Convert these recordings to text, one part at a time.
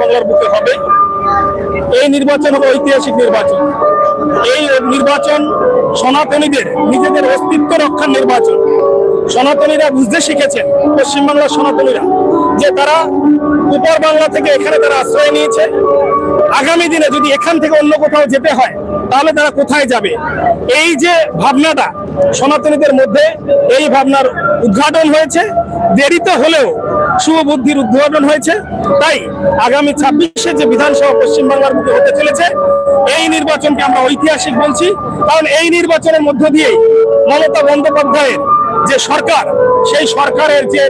পশ্চিমবাংলার বুকে হবে। এই নির্বাচন হলো ঐতিহাসিক নির্বাচন। এই নির্বাচন সনাতনীদের নিজেদের অস্তিত্ব রক্ষার নির্বাচন। সনাতনীরা বুঝতে শিখেছেন, পশ্চিমবাংলার সনাতনীরা, যে তারা উপর বাংলা থেকে এখানে তারা আশ্রয় নিয়েছে। আগামী দিনে যদি এখান থেকে অন্য কোথাও যেতে হয়, তাহলে তারা কোথায় যাবে? এই যে ভাবনাটা সনাতনীদের মধ্যে, এই ভাবনার উদ্ঘাটন হয়েছে। দেরিতে হলেও শুভ বুদ্ধির উদ্বোধন হয়েছে। তাই আগামী ছাব্বিশে যে বিধানসভা পশ্চিমবাংলার মুখে হতে চলেছে, এই নির্বাচনকে আমরা ঐতিহাসিক বলছি। কারণ এই নির্বাচনের মধ্য দিয়েই মমতা বন্দ্যোপাধ্যায়ের যে সরকার, সেই সরকারের যে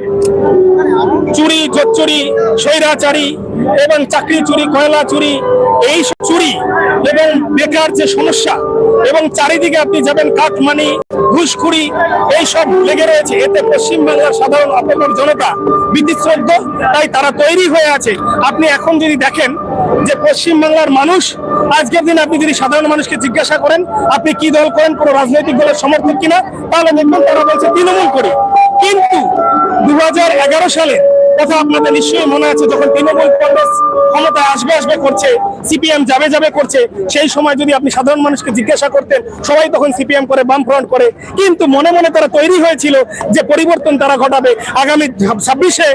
চুরি চুরি স্বৈরাচারী এবং চাকরি চুরি, কয়লা চুরি, এই চুরি এবং বেকার যে সমস্যা এবং চারিদিকে আপনি যাবেন কাঠমানি ঘুষখুরি, এই সব লেগে রয়েছে। এতে পশ্চিমবাংলার সাধারণ আপনার জনতা বিদ্যুৎ তাই তারা তৈরি হয়ে আছে। আপনি এখন যদি দেখেন যে পশ্চিমবাংলার মানুষ, আজকের দিনে আপনি যদি সাধারণ মানুষকে জিজ্ঞাসা করেন, আপনি কি দল করেন, কোনো রাজনৈতিক দলের সমর্থক কিনা, তাহলে দেখবেন তারা বলছে, তৃণমূল করি। কিন্তু দু হাজার এগারো সালে কথা আপনাদের নিশ্চয়ই মনে আছে, যখন তৃণমূল কংগ্রেস ক্ষমতায় আসবে আসবে করছে, সিপিএম যাবে যাবে করছে, সেই সময় যদি আপনি সাধারণ মানুষকে জিজ্ঞাসা করতেন, সবাই তখন সিপিএম করে বাম ফ্রন্ট করে। কিন্তু মনে মনে তারা তৈরি হয়েছিল যে পরিবর্তন তারা ঘটাবে। আগামী ছাব্বিশে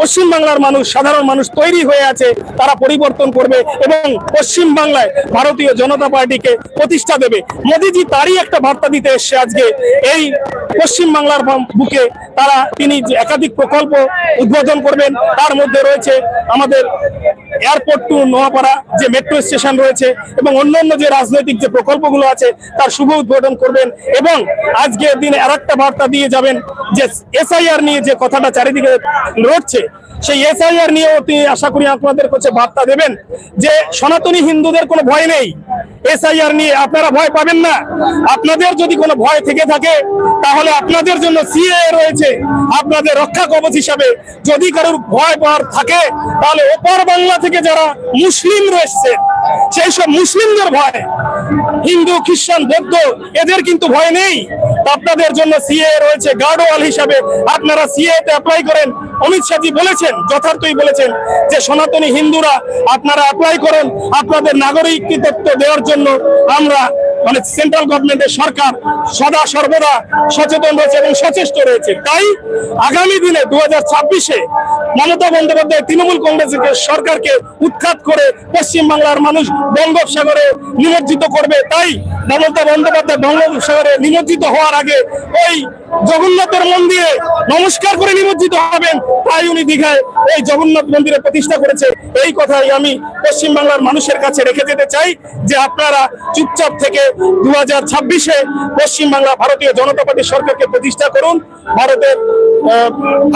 পশ্চিমবাংলার মানুষ, সাধারণ মানুষ তৈরি হয়ে আছে, তারা পরিবর্তন করবে এবং পশ্চিম বাংলায় ভারতীয় জনতা পার্টিকে প্রতিষ্ঠা দেবে। মোদিজি তারই একটা বার্তা দিতে এসছে আজকে। এই পশ্চিম বাংলার বুকে তারা তিনি একাধিক প্রকল্প উদ্বোধন করবেন, তার মধ্যে রয়েছে আমাদের এয়ারপোর্ট টু নোয়াপাড়া যে মেট্রো স্টেশন রয়েছে এবং অন্যান্য যে রাজনৈতিক যে প্রকল্পগুলো আছে, তার শুভ উদ্বোধন করবেন এবং আজকের দিনে আর একটা বার্তা দিয়ে যাবেন যে এসআইআর নিয়ে যে কথাটা চারিদিকে রটছে সেই এসআইআর নিয়েও তিনি আশা করি আপনাদের কাছে বার্তা দেবেন যে সনাতনী হিন্দুদের কোনো ভয় নেই। এসআইআর নিয়ে আপনারা ভয় পাবেন না। আপনাদের যদি কোনো ভয় থেকে থাকে, তাহলে আপনাদের জন্য সিএ রয়েছে আপনাদের রক্ষা কবচ হিসাবে। যদি কারোর ভয় পাওয়ার থাকে, তাহলে ওপার বাংলা থেকে যারা মুসলিম রয়েছে, সেই সব মুসলিমদের ভয় হিন্দু, খ্রিস্টান, বৌদ্ধ, এদের কিন্তু ভয় নেই। আপনাদের জন্য সিএ রয়েছে, গার্ডওয়াল হিসাবে আপনারা সিএ তে অ্যাপ্লাই করেন। অমিত শাহজি বলেছেন, যথার্থই বলেছেন যে সনাতনী হিন্দুরা আপনারা অ্যাপ্লাই করেন। আপনাদের নাগরিক নাগরিকত্ব দেওয়ার জন্য আমরা মানে সেন্ট্রাল গভর্নমেন্টের সরকার সদা সর্বদা সচেতন রয়েছে এবং সচেষ্ট রয়েছে। তাই আগামী দিনে দু হাজার ছাব্বিশে মমতা বন্দ্যোপাধ্যায় তৃণমূল কংগ্রেসের সরকারকে উৎখাত করে পশ্চিমবাংলার মানুষ বঙ্গোপসাগরে নিমজ্জিত করবে। তাই মমতা বন্দ্যোপাধ্যায় বঙ্গোপসাগরে নিমজ্জিত হওয়ার আগে ওই জগন্নাথের মন্দিরে নমস্কার করে নিমজ্জিত হবেন তাই উনি দীঘায় এই জগন্নাথ মন্দিরে প্রতিষ্ঠা করেছে। এই কথাই আমি পশ্চিমবাংলার মানুষের কাছে রেখে যেতে চাই যে আপনারা চুপচাপ থেকে দু হাজার ছাব্বিশে পশ্চিমবাংলা ভারতীয় জনতা পার্টি সরকারকে প্রতিষ্ঠা করুন ভারতের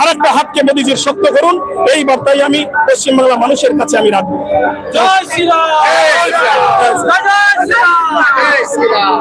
আর একটা হাতকে মোদীজির শক্ত করুন। এই বার্তাই আমি পশ্চিমবাংলা মানুষের কাছে আমি রাখব। জয় শ্রীরাম। জয়